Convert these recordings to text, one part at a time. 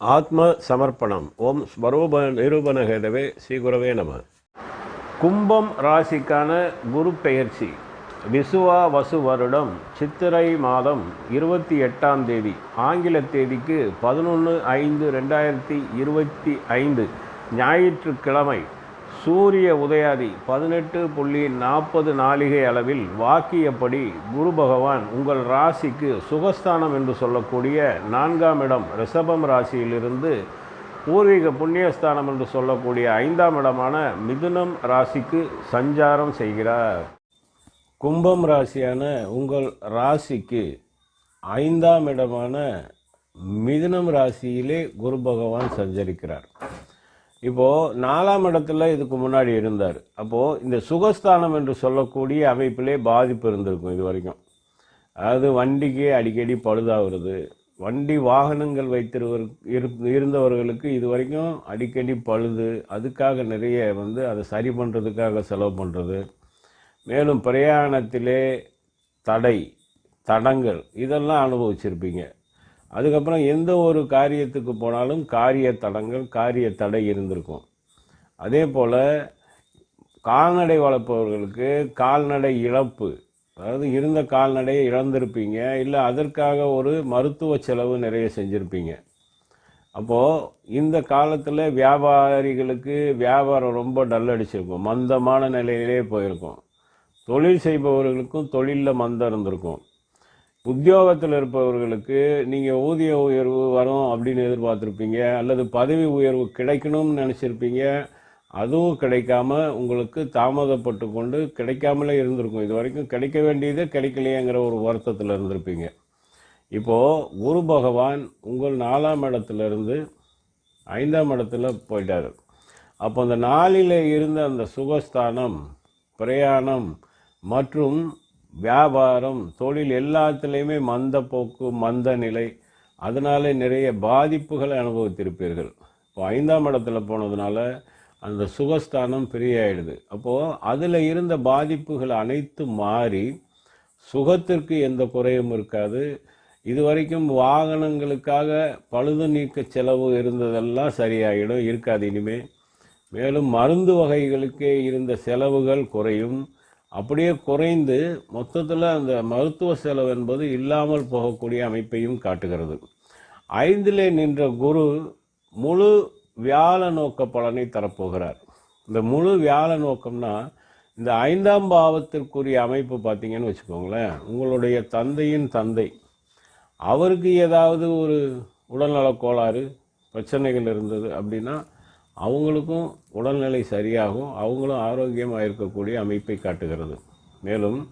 ஆத்ம சமர்ப்பணம் ஓம் ஸ்வரூப நிரூபணகேதவே ஸ்ரீகுரவே நம. கும்பம் ராசிக்கான குரு பெயர்ச்சி. விசுவா வசு வருடம் சித்திரை மாதம் இருபத்தி எட்டாம் தேதி. ஆங்கில தேதிக்கு பதினொன்று ஐந்து ரெண்டாயிரத்தி இருபத்தி ஐந்து. ஞாயிற்றுக்கிழமை சூரிய உதயாதி பதினெட்டு புள்ளி நாற்பது நாளிகை அளவில் வாக்கியப்படி குரு பகவான் உங்கள் ராசிக்கு சுகஸ்தானம் என்று சொல்லக்கூடிய நான்காம் இடம் ரிஷபம் ராசியிலிருந்து பூர்வீக புண்ணியஸ்தானம் என்று சொல்லக்கூடிய ஐந்தாம் இடமான மிதுனம் ராசிக்கு சஞ்சாரம் செய்கிறார். கும்பம் ராசியான உங்கள் ராசிக்கு ஐந்தாம் இடமான மிதுனம் ராசியிலே குரு பகவான் சஞ்சரிக்கிறார். இப்போது நாலாம் இடத்துல இதுக்கு முன்னாடி இருந்தார். அப்போது இந்த சுகஸ்தானம் என்று சொல்லக்கூடிய அமைப்பிலே பாதிப்பு இருந்திருக்கும் இது வரைக்கும். அதாவது வண்டிக்கு அடிக்கடி பழுதாகிறது. வண்டி வாகனங்கள் வைத்திருவர் இரு இருந்தவர்களுக்கு இது வரைக்கும் அடிக்கடி பழுது. அதுக்காக நிறைய வந்து அதை சரி பண்ணுறதுக்காக செலவு பண்ணுறது மேலும் பிரயாணத்திலே தடை தடங்கள் இதெல்லாம் அனுபவிச்சிருப்பீங்க. அதுக்கப்புறம் எந்த ஒரு காரியத்துக்கு போனாலும் காரிய தடங்கள் காரிய தடை இருந்திருக்கும். அதே போல் கால்நடை வளர்ப்பவர்களுக்கு கால்நடை இழப்பு. அதாவது இருந்த கால்நடையை இழந்திருப்பீங்க இல்லை அதற்காக ஒரு மருத்துவ செலவு நிறைய செஞ்சுருப்பீங்க. அப்போது இந்த காலத்தில் வியாபாரிகளுக்கு வியாபாரம் ரொம்ப டல் அடிச்சிருக்கும் மந்தமான நிலையிலே போயிருக்கும். தொழில் செய்பவர்களுக்கும் தொழிலில் மந்தம் இருந்திருக்கும். உத்தியோகத்தில் இருப்பவர்களுக்கு நீங்கள் ஊதிய உயர்வு வரும் அப்படின்னு எதிர்பார்த்துருப்பீங்க அல்லது பதவி உயர்வு கிடைக்கணும்னு நினச்சிருப்பீங்க அதுவும் கிடைக்காம உங்களுக்கு தாமதப்பட்டு கொண்டு கிடைக்காமலே இருந்திருக்கும். இது வரைக்கும் கிடைக்க வேண்டியதே கிடைக்கலையேங்கிற ஒரு வருத்தத்தில் இருந்திருப்பீங்க. இப்போது குரு பகவான் உங்கள் நாலாம் இடத்துலேருந்து ஐந்தாம் இடத்துல போயிட்டார். அப்போ அந்த நாளில் இருந்த அந்த சுகஸ்தானம் பிரயாணம் மற்றும் வியாபாரம் தொழில் எல்லாத்துலேயுமே மந்த போக்கு மந்த நிலை. அதனால் நிறைய பாதிப்புகளை அனுபவித்திருப்பீர்கள். இப்போ ஐந்தாம் இடத்துல போனதுனால அந்த சுகஸ்தானம் பிரியாயிடுது. அப்போது அதில் இருந்த பாதிப்புகள் அனைத்தும் மாறி சுகத்திற்கு எந்த குறையும் இருக்காது. இது வரைக்கும் வாகனங்களுக்காக பழுது நீக்க செலவு இருந்ததெல்லாம் சரியாயிடும் இருக்காது இனிமே. மேலும் மருந்து வகைகளுக்கே இருந்த செலவுகள் குறையும். அப்படியே குறைந்து மொத்தத்தில் அந்த மருத்துவ செலவு என்பது இல்லாமல் போகக்கூடிய அமைப்பையும் காட்டுகிறது. ஐந்திலே நின்ற குரு முழு வியாழ நோக்க பலனை தரப்போகிறார். இந்த முழு வியாழ நோக்கம்னா இந்த ஐந்தாம் பாவத்திற்குரிய அமைப்பு பார்த்தீங்கன்னு வச்சுக்கோங்களேன் உங்களுடைய தந்தையின் தந்தை அவருக்கு ஏதாவது ஒரு உடல்நலக் கோளாறு பிரச்சனைகள் இருந்தது அப்படின்னா அவங்களுக்கும் உடல்நிலை சரியாகும் அவங்களும் ஆரோக்கியமாக இருக்கக்கூடிய அமைப்பை காட்டுகிறது. மேலும்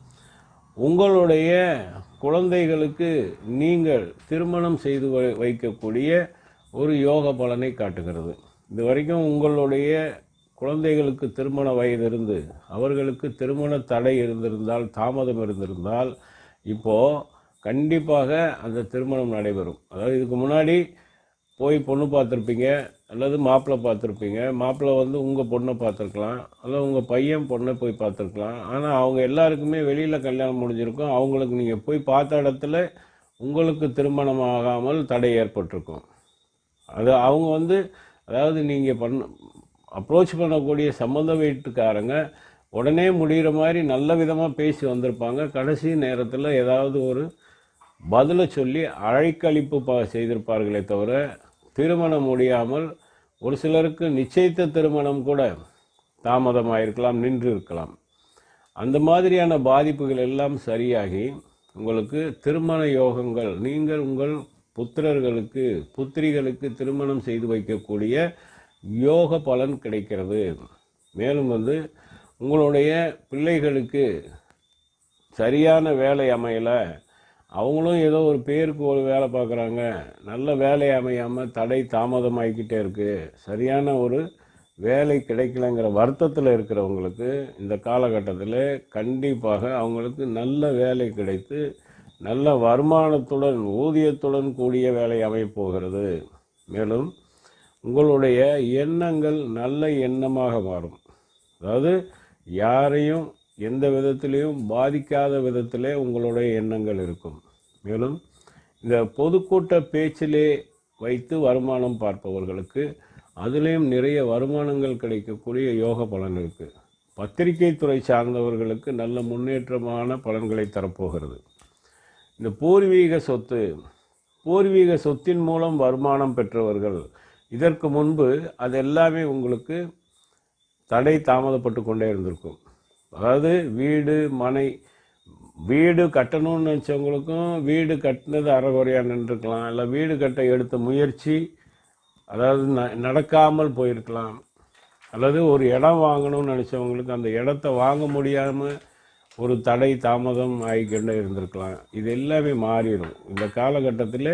உங்களுடைய குழந்தைகளுக்கு நீங்கள் திருமணம் செய்து வை- வைக்கக்கூடிய ஒரு யோக பலனை காட்டுகிறது. இது வரைக்கும் உங்களுடைய குழந்தைகளுக்கு திருமண வயது இருந்து அவர்களுக்கு திருமண தடை இருந்திருந்தால் தாமதம் இருந்திருந்தால் இப்போது கண்டிப்பாக அந்த திருமணம் நடைபெறும். அதாவது இதுக்கு முன்னாடி போய் பொண்ணு பார்த்துருப்பீங்க அல்லது மாப்பிள்ளை பார்த்துருப்பீங்க. மாப்பிள்ளை வந்து உங்கள் பொண்ணை பார்த்துருக்கலாம் அல்லது உங்கள் பையன் பொண்ணை போய் பார்த்துருக்கலாம். ஆனால் அவங்க எல்லாருக்குமே வெளியில் கல்யாணம் முடிஞ்சிருக்கும். அவங்களுக்கு நீங்கள் போய் பார்த்த இடத்துல உங்களுக்கு திருமணம் ஆகாமல் தடை ஏற்பட்டிருக்கும். அது அவங்க வந்து அதாவது நீங்கள் பண்ண அப்ரோச் பண்ணக்கூடிய சம்மந்த வீட்டுக்காரங்க உடனே முடிகிற மாதிரி நல்ல விதமாக பேசி வந்திருப்பாங்க. கடைசி நேரத்தில் ஏதாவது ஒரு பதிலை சொல்லி அழைக்கழிப்பு ப செய்திருப்பார்களே தவிர திருமணம் முடியாமல் ஒரு சிலருக்கு நிச்சயித்த திருமணம் கூட தாமதமாயிருக்கலாம் நின்று இருக்கலாம் அந்த மாதிரியான பாதிப்புகள் எல்லாம் சரியாகி உங்களுக்கு திருமண யோகங்கள் நீங்கள் உங்கள் புத்திரர்களுக்கு புத்திரிகளுக்கு திருமணம் செய்து வைக்கக்கூடிய யோக பலன் கிடைக்கிறது. மேலும் வந்து உங்களுடைய பிள்ளைகளுக்கு சரியான வேலை அமையலை அவங்களும் ஏதோ ஒரு பேருக்கு ஒரு வேலை பார்க்குறாங்க. நல்ல வேலை அமையாமல் தடை தாமதமாகிக்கிட்டே இருக்குது சரியான ஒரு வேலை கிடைக்கலங்கிற வருத்தத்தில் இருக்கிறவங்களுக்கு இந்த காலகட்டத்தில் கண்டிப்பாக அவங்களுக்கு நல்ல வேலை கிடைத்து நல்ல வருமானத்துடன் ஊதியத்துடன் கூடிய வேலை அமைப்போகிறது மேலும் உங்களுடைய எண்ணங்கள் நல்ல எண்ணமாக மாறும். அதாவது யாரையும் எந்த விதத்திலையும் பாதிக்காத விதத்திலே உங்களுடைய எண்ணங்கள் இருக்கும். மேலும் இந்த பொதுக்கூட்ட பேச்சிலே வைத்து வருமானம் பார்ப்பவர்களுக்கு அதுலேயும் நிறைய வருமானங்கள் கிடைக்கக்கூடிய யோக பலன் இருக்குது பத்திரிகை துறை சார்ந்தவர்களுக்கு நல்ல முன்னேற்றமான பலன்களை தரப்போகிறது. இந்த பூர்வீக சொத்து பூர்வீக சொத்தின் மூலம் வருமானம் பெற்றவர்கள் இதற்கு முன்பு அது எல்லாமே உங்களுக்கு தடை தாமதப்பட்டு கொண்டே இருந்திருக்கும். அதாவது வீடு மனை வீடு கட்டணும்னு நினச்சவங்களுக்கும் வீடு கட்டினது அறகுறையாக நின்றுருக்கலாம் இல்லை வீடு கட்ட எடுத்த முயற்சி அதாவது ந நடக்காமல் போயிருக்கலாம். அல்லது ஒரு இடம் வாங்கணும்னு நினச்சவங்களுக்கு அந்த இடத்த வாங்க முடியாமல் ஒரு தடை தாமதம் ஆகிக்கொண்டே இருந்திருக்கலாம். இது எல்லாமே மாறிடும். இந்த காலகட்டத்தில்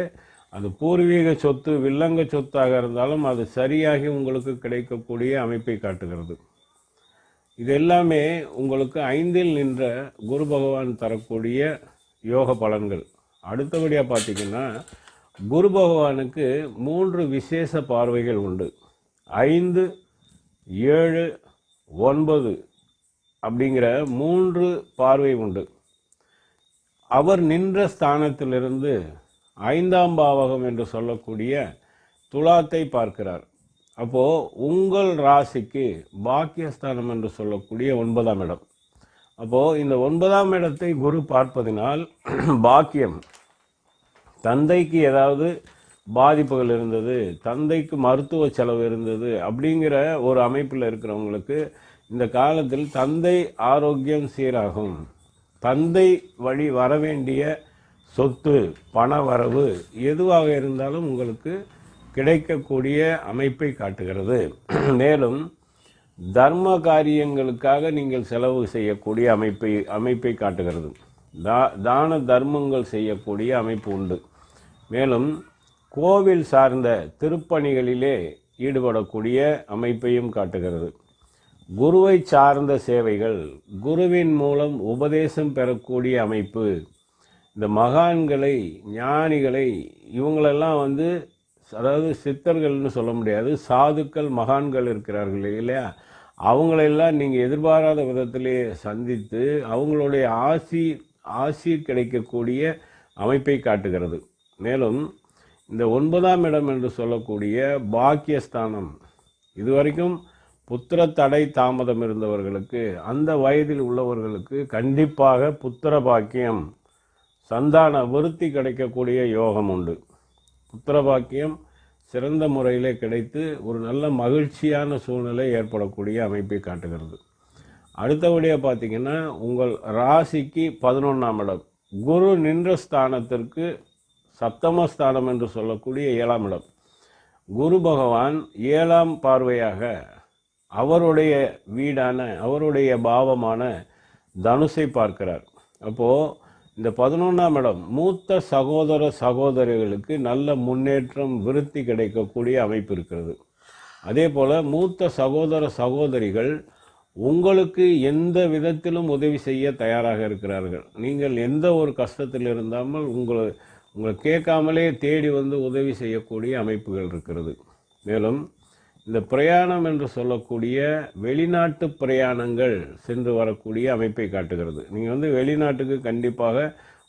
அது பூர்வீக சொத்து வில்லங்க சொத்தாக இருந்தாலும் அது சரியாகி உங்களுக்கு கிடைக்கக்கூடிய அமைப்பை காட்டுகிறது. இது எல்லாமே உங்களுக்கு ஐந்தில் நின்ற குரு பகவான் தரக்கூடிய யோக பலன்கள். அடுத்தபடியாக பார்த்தீங்கன்னா குரு பகவானுக்கு மூன்று விசேஷ பார்வைகள் உண்டு. ஐந்து ஏழு ஒன்பது அப்படிங்கிற மூன்று பார்வை உண்டு. அவர் நின்ற ஸ்தானத்திலிருந்து ஐந்தாம் பாவகம் என்று சொல்லக்கூடிய துலாத்தை பார்க்கிறார். அப்போது உங்கள் ராசிக்கு பாக்கியஸ்தானம் என்று சொல்லக்கூடிய ஒன்பதாம் இடம். அப்போது இந்த ஒன்பதாம் இடத்தை குரு பார்ப்பதினால் பாக்கியம். தந்தைக்கு ஏதாவது பாதிப்புகள் இருந்தது தந்தைக்கு மருத்துவ செலவு இருந்தது அப்படிங்கிற ஒரு அமைப்பில் இருக்கிறவங்களுக்கு இந்த காலத்தில் தந்தை ஆரோக்கியம் சீராகும். தந்தை வழி வரவேண்டிய சொத்து பண வரவு எதுவாக இருந்தாலும் உங்களுக்கு கிடைக்கக்கூடிய அமைப்பை காட்டுகிறது. மேலும் தர்ம காரியங்களுக்காக நீங்கள் செலவு செய்யக்கூடிய அமைப்பை அமைப்பை காட்டுகிறது. தா தான தர்மங்கள் செய்யக்கூடிய அமைப்பு உண்டு. மேலும் கோவில் சார்ந்த திருப்பணிகளிலே ஈடுபடக்கூடிய அமைப்பையும் காட்டுகிறது. குருவை சார்ந்த சேவைகள் குருவின் மூலம் உபதேசம் பெறக்கூடிய அமைப்பு இந்த மகான்களை ஞானிகளை இவங்களெல்லாம் வந்து அதாவது சித்தர்கள்னு சொல்ல முடியாது சாதுக்கள் மகான்கள் இருக்கிறார்கள் இல்லையா? அவங்களெல்லாம் நீங்கள் எதிர்பாராத விதத்திலே சந்தித்து அவங்களுடைய ஆசி ஆசி கிடைக்கக்கூடிய அமைப்பை காட்டுகிறது. மேலும் இந்த ஒன்பதாம் இடம் என்று சொல்லக்கூடிய பாக்கியஸ்தானம் இதுவரைக்கும் புத்திர தடை தாமதம் இருந்தவர்களுக்கு அந்த வயதில் உள்ளவர்களுக்கு கண்டிப்பாக புத்திர பாக்கியம் சந்தான விருத்தி கிடைக்கக்கூடிய யோகம் உண்டு. புத்திர பாக்கியம் சிறந்த முறையிலே கிடைத்து ஒரு நல்ல மகிழ்ச்சியான சூழ்நிலை ஏற்படக்கூடிய அமைப்பை காட்டுகிறது. அடுத்தபடியாக பார்த்தீங்கன்னா உங்கள் ராசிக்கு பதினொன்றாம் இடம். குரு நின்ற ஸ்தானத்திற்கு சப்தமஸ்தானம் என்று சொல்லக்கூடிய ஏழாம் இடம். குரு பகவான் ஏழாம் பார்வையாக அவருடைய வீடான அவருடைய பாவமான தனுசை பார்க்கிறார். அப்போது இந்த பதினொன்றாம் இடம் மூத்த சகோதர சகோதரிகளுக்கு நல்ல முன்னேற்றம் விருத்தி கிடைக்கக்கூடிய அமைப்பு இருக்கிறது. அதே போல் மூத்த சகோதர சகோதரிகள் உங்களுக்கு எந்த விதத்திலும் உதவி செய்ய தயாராக இருக்கிறார்கள். நீங்கள் எந்த ஒரு கஷ்டத்தில் இருந்தாமல் உங்களை உங்களை கேட்காமலே தேடி வந்து உதவி செய்யக்கூடிய அமைப்புகள் இருக்கிறது. மேலும் இந்த பிரயாணம் என்று சொல்லக்கூடிய வெளிநாட்டு பிரயாணங்கள் சென்று வரக்கூடிய அமைப்பை காட்டுகிறது. நீங்கள் வந்து வெளிநாட்டுக்கு கண்டிப்பாக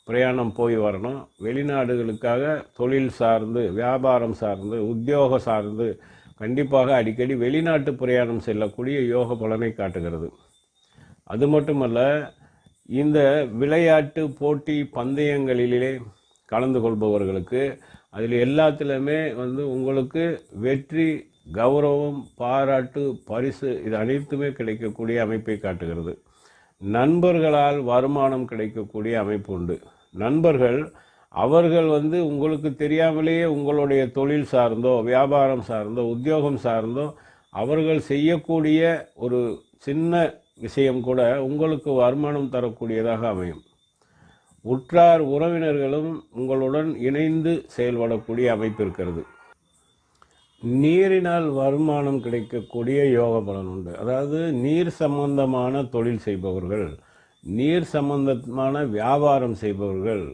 பிரயாணம் போய் வரணும். வெளிநாடுகளுக்காக தொழில் சார்ந்து வியாபாரம் சார்ந்து உத்தியோக சார்ந்து கண்டிப்பாக அடிக்கடி வெளிநாட்டு பிரயாணம் செல்லக்கூடிய யோக பலனை காட்டுகிறது. அது மட்டுமல்ல இந்த விளையாட்டு போட்டி பந்தயங்களிலே கலந்து கொள்பவர்களுக்கு அதில் எல்லாத்துலேயுமே வந்து உங்களுக்கு வெற்றி கௌரவம் பாராட்டு பரிசு இது அனைத்துமே கிடைக்கக்கூடிய அமைப்பை காட்டுகிறது. நண்பர்களால் வருமானம் கிடைக்கக்கூடிய அமைப்பு உண்டு. நண்பர்கள் அவர்கள் வந்து உங்களுக்கு தெரியாமலேயே உங்களுடைய தொழில் சார்ந்தோ வியாபாரம் சார்ந்தோ உத்தியோகம் சார்ந்தோ அவர்கள் செய்யக்கூடிய ஒரு சின்ன விஷயம் கூட உங்களுக்கு வருமானம் தரக்கூடியதாக அமையும். உற்றார் உறவினர்களும் உங்களுடன் இணைந்து செயல்படக்கூடிய அமைப்பு இருக்கிறது. நீரினால் வருமானம் கிடைக்கக்கூடிய யோக பலன் உண்டு. அதாவது நீர் சம்பந்தமான தொழில் செய்பவர்கள் நீர் சம்பந்தமான வியாபாரம் செய்பவர்கள்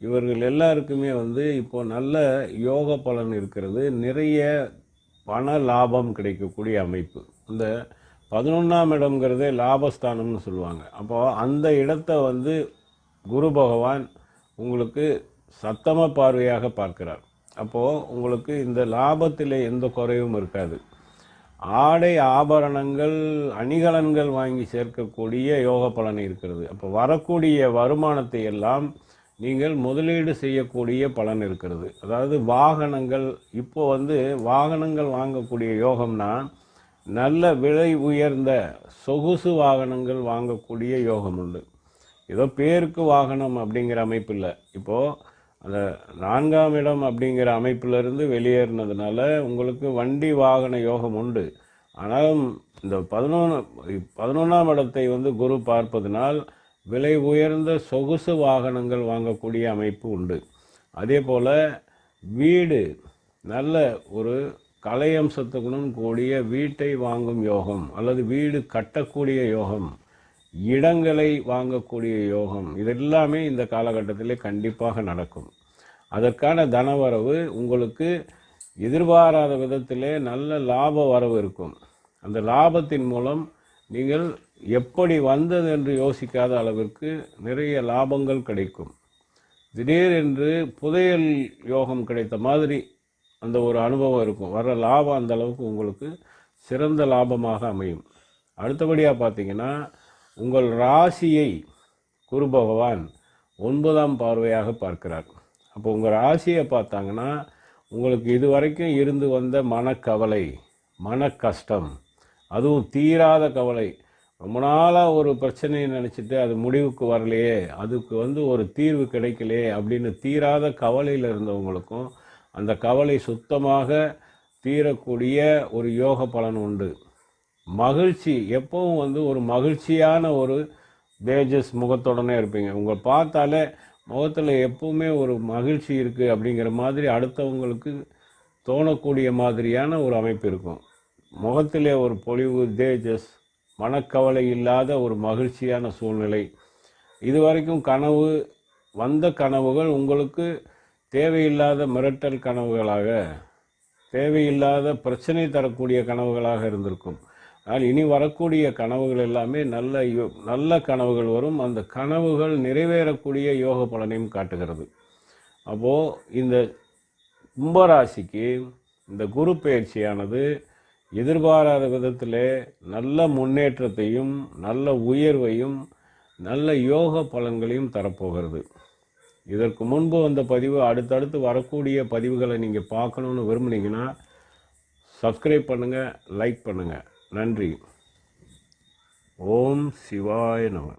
இவர்கள் எல்லாருக்குமே வந்து இப்போ நல்ல யோக பலன் இருக்கிறது. நிறைய பண லாபம் கிடைக்கக்கூடிய அமைப்பு. இந்த பதினொன்றாம் இடம்ங்கிறதே லாபஸ்தானம்னு சொல்லுவாங்க. அப்போ அந்த இடத்த வந்து குரு பகவான் உங்களுக்கு சத்தம பார்வையாக பார்க்கிறார். அப்போது உங்களுக்கு இந்த லாபத்தில் எந்த குறைவும் இருக்காது. ஆடை ஆபரணங்கள் அணிகலன்கள் வாங்கி சேர்க்கக்கூடிய யோக பலன் இருக்கிறது. அப்போ வரக்கூடிய வருமானத்தை எல்லாம் நீங்கள் முதலீடு செய்யக்கூடிய பலன் இருக்கிறது. அதாவது வாகனங்கள் இப்போ வந்து வாகனங்கள் வாங்கக்கூடிய யோகம்னா நல்ல விலை உயர்ந்த சொகுசு வாகனங்கள் வாங்கக்கூடிய யோகம் உண்டு. ஏதோ பேருக்கு வாகனம் அப்படிங்கிற அமைப்பு இல்லை இப்போது அந்த நான்காம் இடம் அப்படிங்கிற அமைப்பிலிருந்து வெளியேறினதுனால உங்களுக்கு வண்டி வாகன யோகம் உண்டு. ஆனாலும் இந்த பதினொன்று பதினொன்றாம் இடத்தை வந்து குரு பார்ப்பதனால் விலை உயர்ந்த சொகுசு வாகனங்கள் வாங்கக்கூடிய அமைப்பு உண்டு. அதே போல் வீடு நல்ல ஒரு கலையம்சத்துடன் கூடிய வீட்டை வாங்கும் யோகம் அல்லது வீடு கட்டக்கூடிய யோகம் இடங்களை வாங்கக்கூடிய யோகம் இதெல்லாமே இந்த காலகட்டத்திலே கண்டிப்பாக நடக்கும். அதற்கான தனவரவு உங்களுக்கு எதிர்பாராத விதத்திலே நல்ல லாப வரவு இருக்கும். அந்த லாபத்தின் மூலம் நீங்கள் எப்படி வந்தது என்று யோசிக்காத அளவிற்கு நிறைய லாபங்கள் கிடைக்கும். திடீரென்று புதையல் யோகம் கிடைத்த மாதிரி அந்த ஒரு அனுபவம் இருக்கும். வர லாபம் அந்த அளவுக்கு உங்களுக்கு சிறந்த லாபமாக அமையும். அடுத்தபடியாக பார்த்தீங்கன்னா உங்கள் ராசியை குரு பகவான் ஒன்பதாம் பார்வையாக பார்க்கிறார். அப்போ உங்கள் ராசியை பார்த்தாங்கன்னா உங்களுக்கு இது வரைக்கும் இருந்து வந்த மனக்கவலை மன கஷ்டம் அதுவும் தீராத கவலை ரொம்ப நாளாக ஒரு பிரச்சனையை நினச்சிட்டு அது முடிவுக்கு வரலையே அதுக்கு வந்து ஒரு தீர்வு கிடைக்கலையே அப்படின்னு தீராத கவலையில் இருந்தவங்களுக்கும் அந்த கவலை சுத்தமாக தீரக்கூடிய ஒரு யோக பலன் உண்டு. மகிழ்ச்சி. எப்பவும் வந்து ஒரு மகிழ்ச்சியான ஒரு தேஜஸ் முகத்துடனே இருப்பீங்க. உங்களை பார்த்தாலே முகத்தில் எப்பவுமே ஒரு மகிழ்ச்சி இருக்குது அப்படிங்கிற மாதிரி அடுத்தவங்களுக்கு தோணக்கூடிய மாதிரியான ஒரு அமைப்பு இருக்கும். முகத்திலே ஒரு பொலிவு தேஜஸ் மனக்கவலை இல்லாத ஒரு மகிழ்ச்சியான சூழ்நிலை. இது வரைக்கும் கனவு வந்த கனவுகள் உங்களுக்கு தேவையில்லாத மிரட்டல் கனவுகளாக தேவையில்லாத பிரச்சனை தரக்கூடிய கனவுகளாக இருந்திருக்கும். ஆனால் இனி வரக்கூடிய கனவுகள் எல்லாமே நல்ல யோ- நல்ல கனவுகள் வரும். அந்த கனவுகள் நிறைவேறக்கூடிய யோக பலனையும் காட்டுகிறது. அப்போது இந்த கும்பராசிக்கு இந்த குரு பயிற்சியானது எதிர்பாராத விதத்தில் நல்ல முன்னேற்றத்தையும் நல்ல உயர்வையும் நல்ல யோக பலன்களையும் தரப்போகிறது. இதற்கு முன்பு வந்த பதிவு அடுத்தடுத்து வரக்கூடிய பதிவுகளை நீங்கள் பார்க்கணுன்னு விரும்புனீங்கன்னா சப்ஸ்கிரைப் பண்ணுங்கள் லைக் பண்ணுங்கள் நன்றி. ஓம் சிவாய நம.